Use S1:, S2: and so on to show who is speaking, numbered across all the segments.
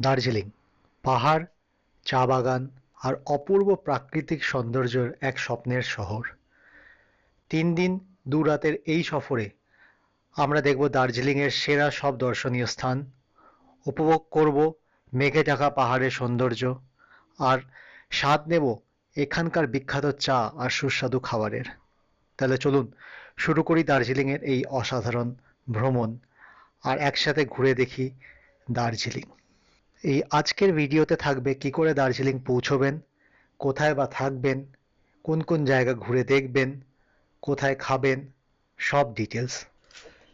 S1: দার্জিলিং, পাহাড়, চা বাগান আর অপূর্ব প্রাকৃতিক সৌন্দর্যের এক স্বপ্নের শহর। তিন দিন, দু রাতের এই সফরে আমরা দেখব দার্জিলিংয়ের সেরা সব দর্শনীয় স্থান, উপভোগ করব মেঘে ঢাকা পাহাড়ের সৌন্দর্য আর স্বাদ নেব এখানকার বিখ্যাত চা আর সুস্বাদু খাবারের। তাহলে চলুন শুরু করি দার্জিলিংয়ের এই অসাধারণ ভ্রমণ আর একসাথে ঘুরে দেখি দার্জিলিং। এই আজকের ভিডিওতে থাকবে কি করে দার্জিলিং পৌঁছবেন, কোথায় বা থাকবেন, কোন কোন জায়গা ঘুরে দেখবেন, কোথায় খাবেন, সব ডিটেলস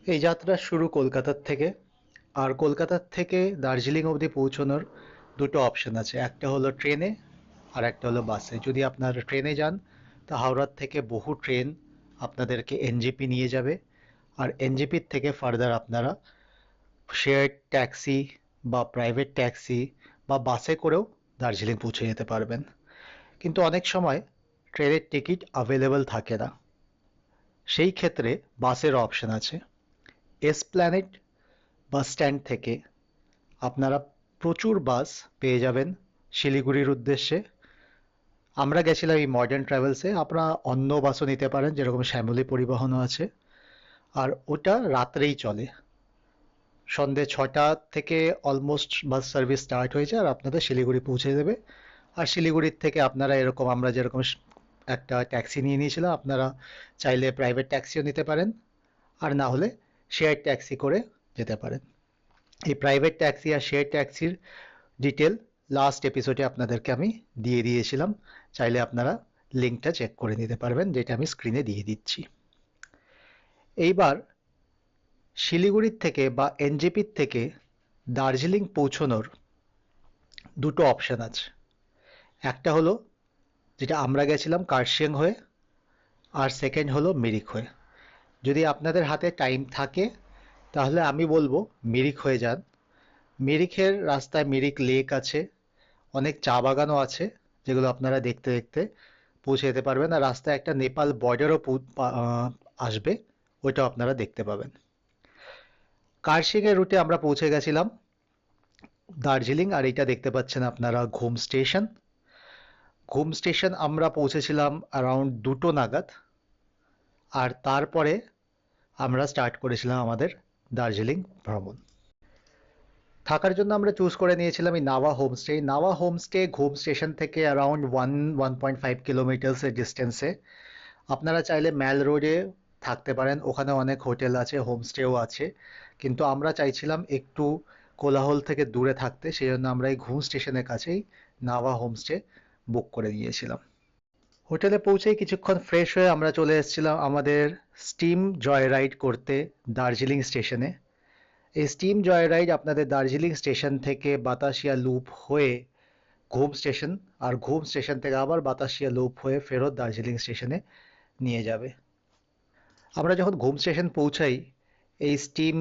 S1: এই যাত্রা শুরু কলকাতার থেকে। আর কলকাতার থেকে দার্জিলিং অবধি পৌঁছানোর দুটো অপশন আছে। একটা হলো ট্রেনে, আর একটা হলো বাসে। যদি আপনারা ট্রেনে যান, তা হাওড়ার থেকে বহু ট্রেন আপনাদেরকে এনজেপি নিয়ে যাবে। আর এনজেপির থেকে ফার্দার আপনারা শেয়ার ট্যাক্সি বা প্রাইভেট ট্যাক্সি বা বাসে করেও দার্জিলিং পৌঁছে যেতে পারবেন। কিন্তু অনেক সময় ট্রেনের টিকিট অ্যাভেলেবল থাকে না। সেই ক্ষেত্রে বাসের অপশন আছে। এসপ্ল্যানেট বাস স্ট্যান্ড থেকে আপনারা প্রচুর বাস পেয়ে যাবেন শিলিগুড়ির উদ্দেশ্যে। আমরা গেছিলাম এই মডার্ন ট্রাভেলসে আপনারা অন্য বাসও নিতে পারেন, যেরকম শ্যামলী পরিবহনও আছে। আর ওটা রাত্রেই চলে। সন্ধে ছটা থেকে অলমোস্ট বাস সার্ভিস স্টার্ট হয়েছে আর আপনাদের শিলিগুড়ি পৌঁছে দেবে। আর শিলিগুড়ির থেকে আপনারা এরকম আমরা যেরকম একটা ট্যাক্সি নিয়ে নিয়েছিলাম, আপনারা চাইলে প্রাইভেট ট্যাক্সিও নিতে পারেন। আর না হলে শেয়ার ট্যাক্সি করে যেতে পারেন। এই প্রাইভেট ট্যাক্সি আর শেয়ার ট্যাক্সির ডিটেল লাস্ট এপিসোডে আপনাদেরকে আমি দিয়ে দিয়েছিলাম। চাইলে আপনারা লিঙ্কটা চেক করে নিতে পারবেন, যেটা আমি স্ক্রিনে দিয়ে দিচ্ছি। এইবার শিলিগুড়ির থেকে বা এনজেপির থেকে দার্জিলিং পৌঁছানোর দুটো অপশান আছে। একটা হলো যেটা আমরা গেছিলাম কার্শিয়াং হয়ে, আর সেকেন্ড হলো মিরিক হয়ে। যদি আপনাদের হাতে টাইম থাকে, তাহলে আমি বলব মিরিক হয়ে যান। মিরিকের রাস্তায় মিরিক লেক আছে, অনেক চা বাগানও আছে, যেগুলো আপনারা দেখতে দেখতে পৌঁছে যেতে পারবেন। আর রাস্তায় একটা নেপাল বর্ডারও আসবে, ওইটাও আপনারা দেখতে পাবেন। কার্শিয়াংয়ের রুটে আমরা পৌঁছে গেছিলাম। দার্জিলিং, আর এটা দেখতে পাচ্ছেন আপনারা, ঘুম স্টেশন। ঘুম স্টেশন আমরা পৌঁছেছিলাম অ্যারাউন্ড দুটো নাগাদ। আর তারপরে আমরা স্টার্ট করেছিলাম আমাদের দার্জিলিং ভ্রমণ। থাকার জন্য আমরা চুজ করে নিয়েছিলাম এই নাওয়া হোমস্টে নাওয়া হোমস্টে ঘুম স্টেশন থেকে around one one point five কিলোমিটার্সের ডিস্টেন্সে আপনারা চাইলে ম্যাল রোডে থাকতে পারেন। ওখানে অনেক হোটেল আছে, হোমস্টেও আছে। কিন্তু আমরা চাইছিলাম একটু কোলাহল থেকে দূরে থাকতে সেই জন্য আমরা এই ঘুম স্টেশনের কাছেই নাভা হোমস্টে বুক করে নিয়েছিলাম। হোটেলে পৌঁছেই কিছুক্ষণ ফ্রেশ হয়ে আমরা চলে এসেছিলাম আমাদের স্টিম জয় রাইড করতে দার্জিলিং স্টেশনে। এই স্টিম জয় রাইড আপনাদের দার্জিলিং স্টেশন থেকে বাতাসিয়া লুপ হয়ে ঘুম স্টেশন, আর ঘুম স্টেশন থেকে আবার বাতাসিয়া লুপ হয়ে ফেরত দার্জিলিং স্টেশনে নিয়ে যাবে। আমরা যখন ঘুম স্টেশন পৌঁছাই, এই স্টিম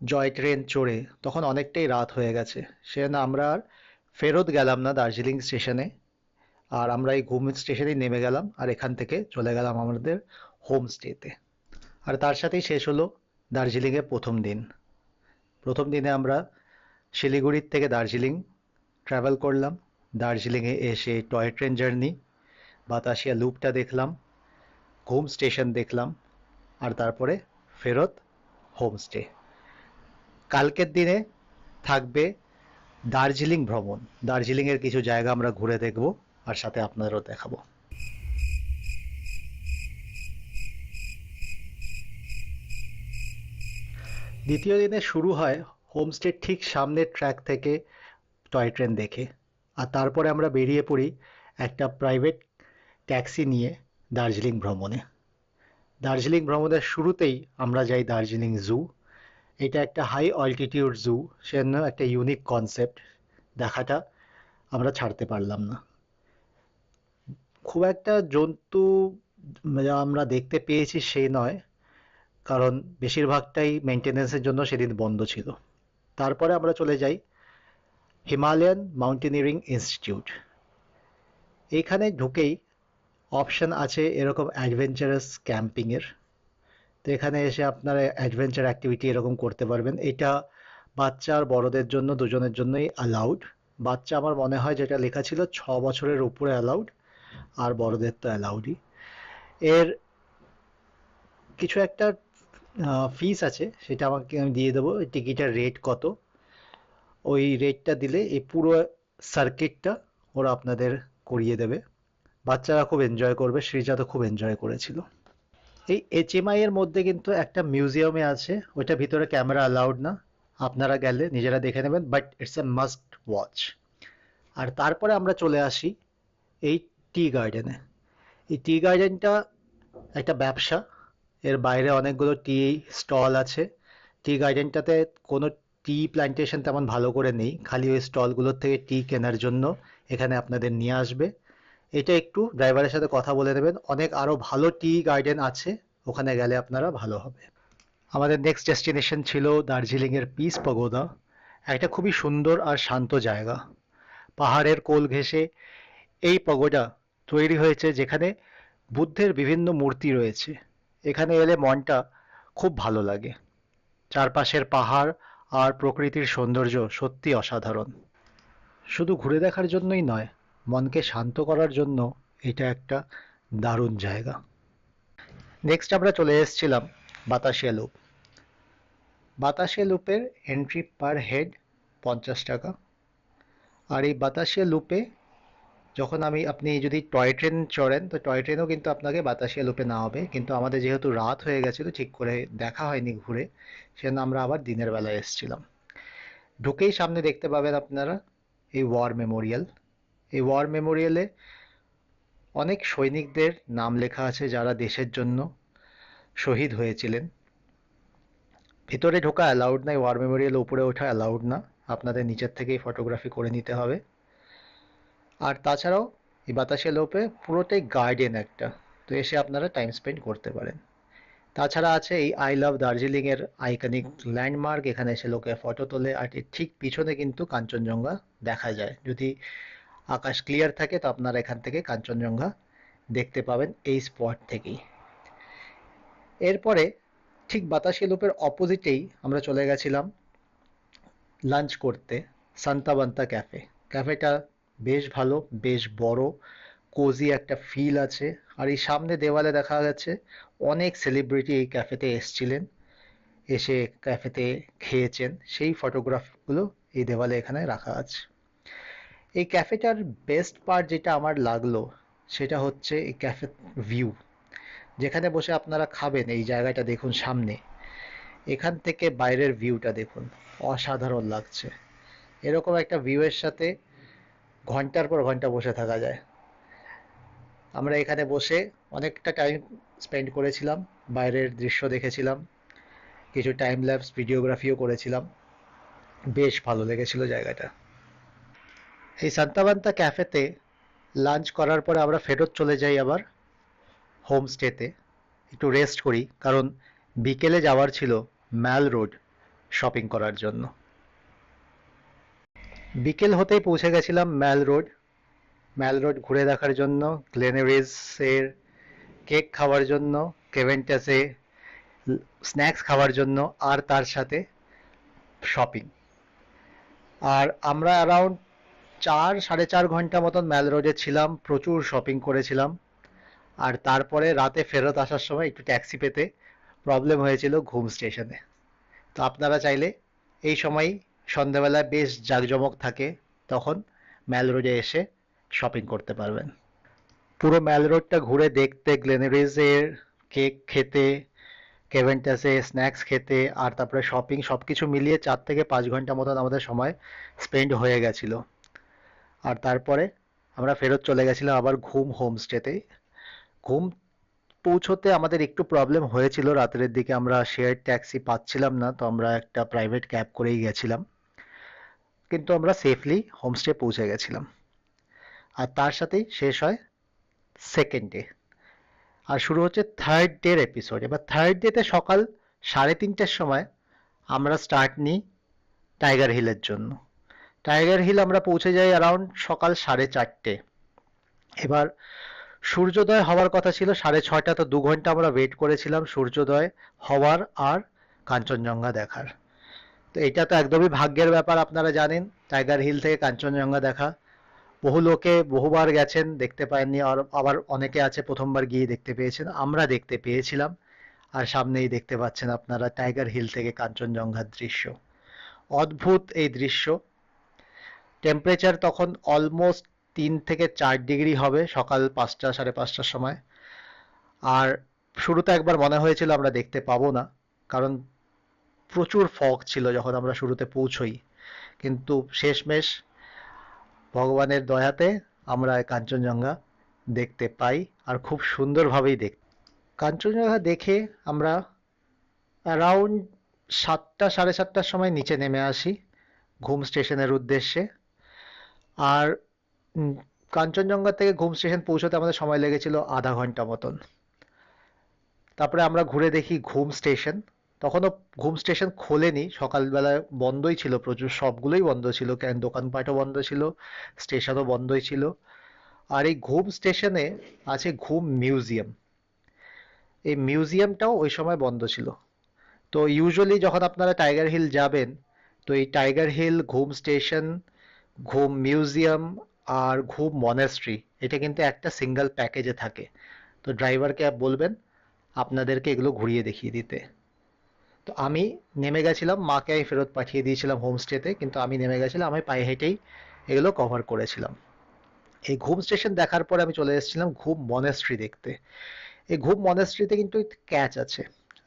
S1: জয় ট্রেন চড়ে, তখন অনেকটাই রাত হয়ে গেছে। সেজন্য আমরা আর ফেরত গেলাম না দার্জিলিং স্টেশনে। আর আমরা এই ঘুম স্টেশনেই নেমে গেলাম আর এখান থেকে চলে গেলাম আমাদের হোম স্টেতে আর তার সাথেই শেষ হলো দার্জিলিংয়ের প্রথম দিন। প্রথম দিনে আমরা শিলিগুড়ির থেকে দার্জিলিং ট্রাভেল করলাম। দার্জিলিংয়ে এসে টয় ট্রেন জার্নি বাতাসিয়া লুপটা দেখলাম, ঘুম স্টেশন দেখলাম। আর তারপরে ফেরত হোমস্টে। কালকের দিনে থাকবে দার্জিলিং ভ্রমণ। দার্জিলিংয়ের কিছু জায়গা আমরা ঘুরে দেখব আর সাথে আপনাদেরও দেখাবো। দ্বিতীয় দিনে শুরু হয় হোমস্টের ঠিক সামনের ট্র্যাক থেকে টয় ট্রেন দেখে। আর তারপরে আমরা বেরিয়ে পড়ি একটা প্রাইভেট ট্যাক্সি নিয়ে দার্জিলিং ভ্রমণে। দার্জিলিং ভ্রমণের শুরুতেই আমরা যাই দার্জিলিং জু। এটা একটা হাই অল্টিটিউড জু, সেজন্য একটা ইউনিক কনসেপ্ট দেখাটা আমরা ছাড়তে পারলাম না। খুব একটা জন্তু যা আমরা দেখতে পেয়েছি সে নয়, কারণ বেশিরভাগটাই মেনটেনেন্সের জন্য সেদিন বন্ধ ছিল। তারপরে আমরা চলে যাই হিমালয়ান মাউন্টেনিয়ারিং ইনস্টিটিউট। এইখানে ঢুকেই অপশন আছে এরকম অ্যাডভেঞ্চারাস ক্যাম্পিংয়ের তো এখানে এসে আপনারা অ্যাডভেঞ্চার অ্যাক্টিভিটি এরকম করতে পারবেন। এটা বাচ্চা আর বড়দের জন্য, দুজনের জন্যই অ্যালাউড বাচ্চা আমার মনে হয় যেটা লেখা ছিল, ছ বছরের উপরে অ্যালাউড আর বড়দের তো অ্যালাউডই এর কিছু একটা ফিস আছে, সেটা আমাকে আমি দিয়ে দেবো। টিকিটের রেট কত? ওই রেটটা দিলে এই পুরো সার্কিটটা ওরা আপনাদের করিয়ে দেবে। বাচ্চারা খুব এনজয় করবে তো খুব এনজয় করেছিল। এই এইচএমআই এর মধ্যে কিন্তু একটা মিউজিয়ামে আছে, ওইটা ভিতরে ক্যামেরা অ্যালাউড না, আপনারা গেলে নিজেরা দেখে নেবেন but it's a must watch আর তারপরে আমরা চলে আসি এই টি গার্ডেনে এই টি গার্ডেনটা একটা ব্যবসা, এর বাইরে অনেকগুলো টি স্টল আছে। টি গার্ডেনটাতে কোনো টি প্ল্যান্টেশন তেমন ভালো করে নেই, খালি ওই স্টলগুলোর থেকে টি কেনার জন্য এখানে আপনাদের নিয়ে আসবে। এটা একটু ড্রাইভারের সাথে কথা বলে নেবেন। অনেক আরও ভালো টি গার্ডেন আছে, ওখানে গেলে আপনারা ভালো হবে। আমাদের নেক্সট ডেস্টিনেশন ছিল দার্জিলিংয়ের পিস পগোদা একটা খুবই সুন্দর আর শান্ত জায়গা। পাহাড়ের কোল ঘেঁষে এই পগোডা তৈরি হয়েছে, যেখানে বুদ্ধের বিভিন্ন মূর্তি রয়েছে। এখানে এলে মনটা খুব ভালো লাগে। চারপাশের পাহাড় আর প্রকৃতির সৌন্দর্য সত্যি অসাধারণ। শুধু ঘুরে দেখার জন্যই নয় মনকে শান্ত করার জন্য এটা একটা দারুণ জায়গা। নেক্সট আমরা চলে এসেছিলাম বাতাসিয়া লুপ বাতাসিয়া লুপের এন্ট্রি পার হেড পঞ্চাশ টাকা। আর এই বাতাসিয়া লুপে যখন আমি, আপনি যদি টয় ট্রেন চড়েন, তো টয় ট্রেনও কিন্তু আপনাকে বাতাসিয়া লুপে না হবে কিন্তু আমাদের যেহেতু রাত হয়ে গেছিল, ঠিক করে দেখা হয়নি ঘুরে, সেজন্য আমরা আবার দিনের বেলায় এসেছিলাম। ঢুকেই সামনে দেখতে পাবেন আপনারা এই ওয়ার মেমোরিয়াল এই ওয়ার মেমোরিয়ালে অনেক সৈনিকদের নাম লেখা আছে যারা দেশের জন্য শহীদ হয়েছিলেন। ভিতরে ঢোকা অ্যালাউড নাই ওয়ার মেমোরিয়াল উপরে ওঠা অ্যালাউড না। আপনাদের নিচের থেকেই ফটোগ্রাফি করে নিতে হবে। আর তাছাড়াও এই বাতাসিয়া লোপে পুরোটাই গার্ডেন একটা, তো এসে আপনারা টাইম স্পেন্ড করতে পারেন। তাছাড়া আছে এই আই লাভ দার্জিলিং এর আইকনিক ল্যান্ডমার্ক এখানে এসে লোকে ফটো তোলে। আর ঠিক পিছনে কিন্তু কাঞ্চনজঙ্ঘা দেখা যায়। যদি আকাশ ক্লিয়ার থাকে, তো আপনারা এখান থেকে কাঞ্চনজঙ্ঘা দেখতে পাবেন এই স্পট থেকেই। এরপরে ঠিক বাতাসিয়া লুপের অপোজিটেই আমরা চলে গেছিলাম লাঞ্চ করতে সান্তাবান্তা ক্যাফে ক্যাফেটা বেশ ভালো, বেশ বড় কোজি একটা ফিল আছে। আর এই সামনে দেওয়ালে দেখা গেছে অনেক সেলিব্রিটি এই ক্যাফেতে এসছিলেন, এসে ক্যাফেতে খেয়েছেন। সেই ফটোগ্রাফগুলো এই দেওয়ালে এখানে রাখা আছে। এই ক্যাফেটার বেস্ট পার্ট যেটা আমার লাগল, সেটা হচ্ছে এই ক্যাফে ভিউ, যেখানে বসে আপনারা খাবেন এই জায়গাটা দেখুন সামনে। এখান থেকে বাইরের ভিউটা দেখুন, অসাধারণ লাগছে। এরকম একটা ভিউয়ের সাথে ঘণ্টার পর ঘণ্টা বসে থাকা যায়। আমরা এখানে বসে অনেকটা টাইম স্পেন্ড করেছিলাম, বাইরের দৃশ্য দেখেছিলাম, কিছু টাইম ল্যাপস ভিডিওগ্রাফিও করেছিলাম। বেশ ভালো লেগেছিল জায়গাটা। এই সান্তাবান্তা ক্যাফেতে লাঞ্চ করার পরে আমরা ফেরত চলে যাই আবার হোমস্টেতে একটু রেস্ট করি, কারণ বিকেলে যাওয়ার ছিল ম্যাল রোড শপিং করার জন্য। বিকেল হতেই পৌঁছে গেছিলাম ম্যাল রোড। ম্যাল রোড ঘুরে দেখার জন্য গ্লেনেরিজের কেক খাওয়ার জন্য, কেভেন্টাসে স্ন্যাক্স খাওয়ার জন্য, আর তার সাথে শপিং। আর আমরা অ্যারাউন্ড চার, সাড়ে চার ঘণ্টা মতন ম্যাল রোডে ছিলাম, প্রচুর শপিং করেছিলাম। আর তারপরে রাতে ফেরত আসার সময় একটু ট্যাক্সি পেতে প্রবলেম হয়েছিল ঘুম স্টেশনে তো আপনারা চাইলে এই সময় সন্ধ্যাবেলায় বেশ জাঁকজমক থাকে, তখন ম্যাল রোডে এসে শপিং করতে পারবেন। পুরো ম্যাল রোডটা ঘুরে দেখতে গ্লেনারিজের কেক খেতে কেভেন্টাসে স্ন্যাক্স খেতে, আর তারপরে শপিং সব কিছু মিলিয়ে চার থেকে পাঁচ ঘণ্টা মতন আমাদের সময় স্পেন্ড হয়ে গেছিল। আর তারপরে আমরা ফেরত চলে গেছিলাম আবার ঘুম হোমস্টেতে ঘুম পৌঁছোতে আমাদের একটু প্রবলেম হয়েছিল। রাতের দিকে আমরা শেয়ার ট্যাক্সি পাচ্ছিলাম না, তো আমরা একটা প্রাইভেট ক্যাব করেই গেছিলাম। কিন্তু আমরা সেফলি হোমস্টে পৌঁছে গেছিলাম। আর তার সাথেই শেষ হয় সেকেন্ড ডে আর শুরু হচ্ছে থার্ড ডের এপিসোড এবার থার্ড ডেতে সকাল সাড়ে তিনটের সময় আমরা স্টার্ট নিই টাইগার হিলের জন্য। টাইগার হিল আমরা পৌঁছে যাই অ্যারাউন্ড সকাল সাড়ে চারটে। এবার সূর্যোদয় হওয়ার কথা ছিল, সাড়ে ছয়টা তো দু ঘণ্টা আমরা ওয়েট করেছিলাম সূর্যোদয় হওয়ার আর কাঞ্চনজঙ্ঘা দেখার। তো এটা তো একদমই ভাগ্যের ব্যাপার আপনারা জানেন টাইগার হিল থেকে কাঞ্চনজঙ্ঘা দেখা। বহু লোকে বহুবার গেছেন, দেখতে পাননি, আর আবার অনেকে আছে প্রথমবার গিয়ে দেখতে পেয়েছেন, আমরা দেখতে পেয়েছিলাম। আর সামনেই দেখতে পাচ্ছেন আপনারা টাইগার হিল থেকে কাঞ্চনজঙ্ঘার দৃশ্য। অদ্ভুত এই দৃশ্য। টেম্পারেচার তখন অলমোস্ট তিন থেকে চার ডিগ্রি হবে সকাল পাঁচটা, সাড়ে পাঁচটার সময়। আর শুরুতে একবার মনে হয়েছিল আমরা দেখতে পাবো না, কারণ প্রচুর ফগ ছিল যখন আমরা শুরুতে পৌঁছই। কিন্তু শেষমেশ ভগবানের দয়াতে আমরা কাঞ্চনজঙ্ঘা দেখতে পাই আর খুব সুন্দরভাবেই দেখ, কাঞ্চনজঙ্ঘা দেখে আমরা অ্যারাউন্ড সাতটা, সাড়ে সাতটার সময় নিচে নেমে আসি, ঘুম স্টেশনের উদ্দেশ্যে। আর কাঞ্চনজঙ্ঘা থেকে ঘুম স্টেশন পৌঁছতে আমাদের সময় লেগেছিল আধা ঘণ্টা মতন। তারপরে আমরা ঘুরে দেখি ঘুম স্টেশন। তখনও ঘুম স্টেশন খোলেনি সকালবেলা বন্ধই ছিল প্রচুর, সবগুলোই বন্ধ ছিল, কেন দোকানপাটও বন্ধ ছিল, স্টেশনও বন্ধই ছিল। আর এই ঘুম স্টেশনে আছে ঘুম মিউজিয়াম। এই মিউজিয়ামটাও ওই সময় বন্ধ ছিল। তো ইউজুয়ালি যখন আপনারা টাইগার হিল যাবেন, তো এই tiger hill, Ghum station Ghum museum আর ঘুম মনেস্ট্রি এটা কিন্তু একটা সিঙ্গেল প্যাকেজে থাকে। তো ড্রাইভারকে বলবেন আপনাদেরকে এগুলো ঘুরিয়ে দেখিয়ে দিতে। তো আমি নেমে গেছিলাম, মাকে আমি ফেরত পাঠিয়ে দিয়েছিলাম হোমস্টেতে কিন্তু আমি নেমে গেছিলাম, আমি পায়ে হেঁটেই এগুলো কভার করেছিলাম। এই ঘুম স্টেশন দেখার পরে আমি চলে এসেছিলাম ঘুম মনেস্ট্রি দেখতে। এই ঘুম মনেস্ট্রিতে কিন্তু ক্যাচ আছে।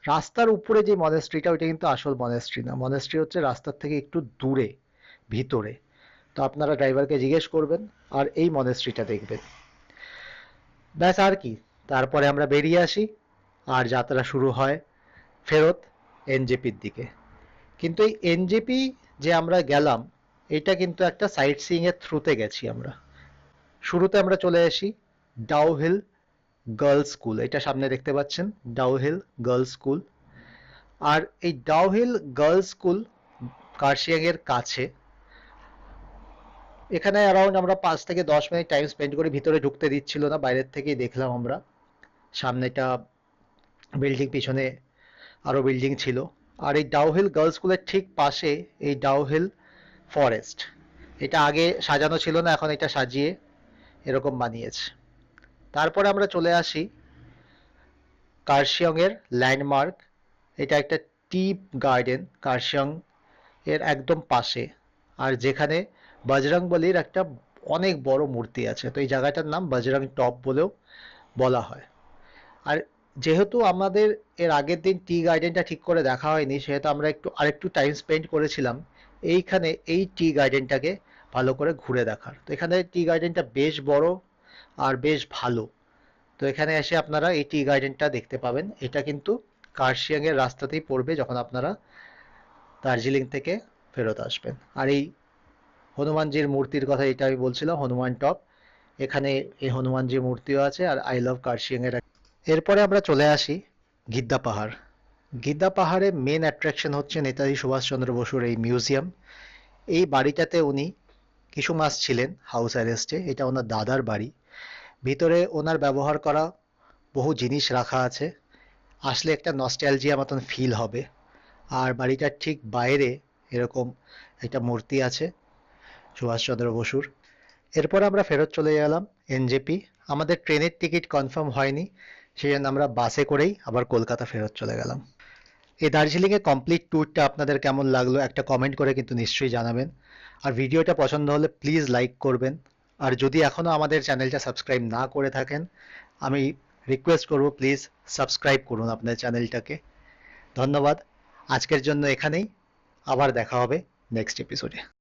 S1: রাস্তার উপরে যে মনেস্ট্রিটা ওইটা কিন্তু আসল মনেস্ট্রি না। মনেস্ট্রি হচ্ছে রাস্তার থেকে একটু দূরে, ভিতরে। তো আপনারা ড্রাইভারকে জিজ্ঞেস করবেন আর এই মনেস্ট্রিটা দেখবেন। ব্যাস আর কি, তারপরে আমরা বেরিয়ে আসি আর যাত্রা শুরু হয় ফেরত এনজেপির দিকে। কিন্তু এই এনজেপি যে আমরা গেলাম, এটা কিন্তু একটা সাইট সিইং এর থ্রুতে গেছি আমরা। শুরুতে আমরা চলে আসি ডাউ হিল গার্লস স্কুল এটা সামনে দেখতে পাচ্ছেন ডাউ হিল গার্লস স্কুল আর এই Dow Hill girls school Kurseong এর কাছে এখানে অ্যারাউন্ড আমরা পাঁচ থেকে দশ মিনিট টাইম স্পেন্ড করে ভিতরে ঢুকতে দিচ্ছিল না, বাইরের থেকেই দেখলাম আমরা। সামনেটা বিল্ডিং পিছনে আরও বিল্ডিং ছিল। আর এই ডাউহিল গার্লস স্কুলের ঠিক পাশে এই ডাউহিল ফরেস্ট এটা আগে সাজানো ছিল না, এখন এটা সাজিয়ে এরকম বানিয়েছে। তারপরে আমরা চলে আসি কার্শিয়ং এর ল্যান্ডমার্ক এটা একটা টিপ গার্ডেন কার্শিয়ং এর একদম পাশে। আর যেখানে বজরংবলির একটা অনেক বড় মূর্তি আছে। তো এই জায়গাটার নাম বজরং টপ বলেও বলা হয়। আর যেহেতু আমাদের এর আগের দিন টি গার্ডেনটা ঠিক করে দেখা হয়নি, সেহেতু আমরা একটু, আরেকটু টাইম স্পেন্ড করেছিলাম, এইখানে এই টি গার্ডেনটাকে ভালো করে ঘুরে দেখার। তো এখানে টি গার্ডেনটা বেশ বড় আর বেশ ভালো। তো এখানে এসে আপনারা এই টি গার্ডেনটা দেখতে পাবেন। এটা কিন্তু কার্শিয়াং এর রাস্তাতেই পড়বে যখন আপনারা দার্জিলিং থেকে ফেরত আসবেন। আর এই হনুমানজির মূর্তির কথা এটা আমি বলছিলাম, হনুমান টপ। এখানে এই হনুমানজির মূর্তিও আছে আর আই লাভ কার্শিয়াং এর এরপরে আমরা চলে আসি গিদ্দা পাহাড়। গিদ্দা পাহাড়ে মেন অ্যাট্রাকশন হচ্ছে নেতাজি সুভাষচন্দ্র বসুর এই মিউজিয়াম এই বাড়িটাতে উনি কিছু মাস ছিলেন হাউস অ্যারেস্টে এটা ওনার দাদার বাড়ি। ভিতরে ওনার ব্যবহার করা বহু জিনিস রাখা আছে। আসলে একটা নস্টালজিয়া মতন ফিল হবে। আর বাড়িটার ঠিক বাইরে এরকম একটা মূর্তি আছে। সুভাষচন্দ্র বসুর। এরপর আমরা ফেরত চলে গেলাম এনজেপি। আমাদের ট্রেনের টিকিট কনফার্ম হয়নি সেই জন্য আমরা বাসে করেই আবার কলকাতা ফেরত চলে গেলাম। এই দার্জিলিংয়ের কমপ্লিট ট্যুরটা আপনাদের কেমন লাগল একটা কমেন্ট করে কিন্তু নিশ্চয়ই জানাবেন। আর ভিডিওটা পছন্দ হলে প্লিজ লাইক করবেন। আর যদি এখনও আমাদের চ্যানেলটা সাবস্ক্রাইব না করে থাকেন, আমি রিকোয়েস্ট করব প্লিজ সাবস্ক্রাইব করুন আপনার চ্যানেলটাকে। ধন্যবাদ। আজকের জন্য এখানেই। আবার দেখা হবে নেক্সট এপিসোডে।